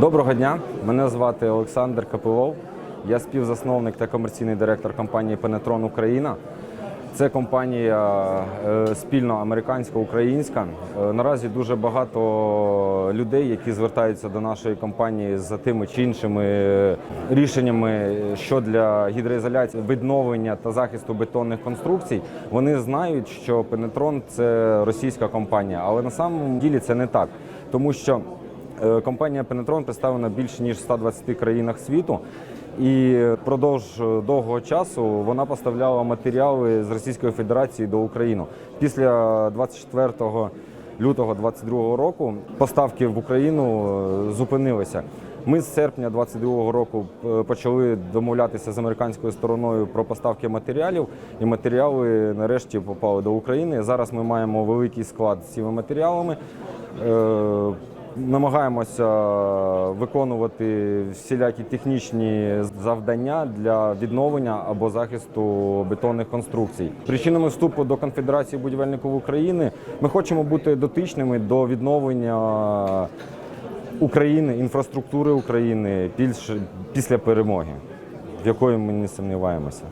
Доброго дня, мене звати Олександр Капилов. Я співзасновник та комерційний директор компанії Пенетрон Україна. Це компанія е, спільно американсько-українська. Е, Наразі дуже багато людей, які звертаються до нашої компанії за тими чи іншими е, рішеннями щодо гідроізоляції, відновлення та захисту бетонних конструкцій. Вони знають, що Пенетрон це російська компанія, але на самому ділі це не так, тому що Компанія Пенетрон представлена більше ніж в 120 країнах світу. І впродовж е, довгого часу вона поставляла матеріали з Російської Федерації до України. Після 24 лютого 2022 року поставки в Україну е, зупинилися. Ми з серпня 2022 року е, почали домовлятися з американською стороною про поставки матеріалів, і матеріали нарешті попали до України. Зараз ми маємо великий склад з цими матеріалами. Намагаємося виконувати всілякі технічні завдання для відновлення або захисту бетонних конструкцій. Причинами вступу до Конфедерації будівельників України ми хочемо бути дотичними до відновлення України, інфраструктури України після перемоги, в якої ми не сумніваємося.